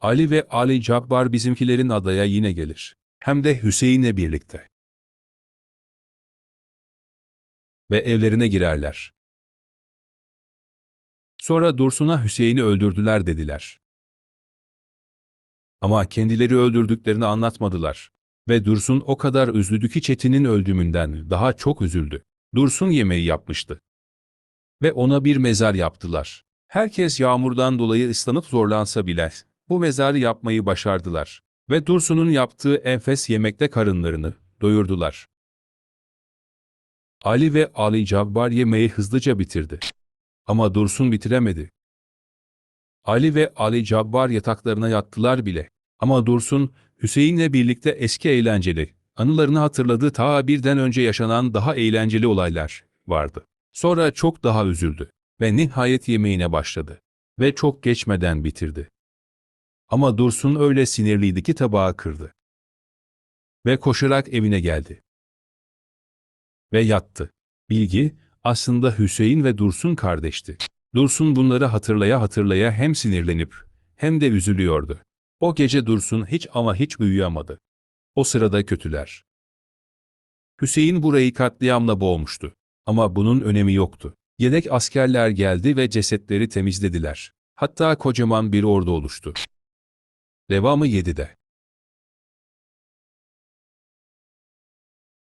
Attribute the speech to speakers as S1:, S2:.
S1: Ali ve Ali Cabbar bizimkilerin adaya yine gelir. Hem de Hüseyin'le birlikte. Ve evlerine girerler. Sonra Dursun'a Hüseyin'i öldürdüler dediler. Ama kendileri öldürdüklerini anlatmadılar. Ve Dursun o kadar üzüldü ki Çetin'in öldüğümünden daha çok üzüldü. Dursun yemeği yapmıştı. Ve ona bir mezar yaptılar. Herkes yağmurdan dolayı ıslanıp zorlansa bile bu mezarı yapmayı başardılar. Ve Dursun'un yaptığı enfes yemekte karınlarını doyurdular. Ali ve Ali Cabbar yemeği hızlıca bitirdi. Ama Dursun bitiremedi. Ali ve Ali Cabbar yataklarına yattılar bile. Ama Dursun, Hüseyin'le birlikte eski eğlenceli, anılarını hatırladığı ta birden önce yaşanan daha eğlenceli olaylar vardı. Sonra çok daha üzüldü ve nihayet yemeğine başladı. Ve çok geçmeden bitirdi. Ama Dursun öyle sinirliydi ki tabağı kırdı. Ve koşarak evine geldi. Ve yattı. Bilgi, aslında Hüseyin ve Dursun kardeşti. Dursun bunları hatırlaya hatırlaya hem sinirlenip hem de üzülüyordu. O gece Dursun hiç ama hiç uyuyamadı. O sırada kötüler. Hüseyin burayı katliamla boğmuştu. Ama bunun önemi yoktu. Yedek askerler geldi ve cesetleri temizlediler. Hatta kocaman bir ordu oluştu. Devamı 7'de.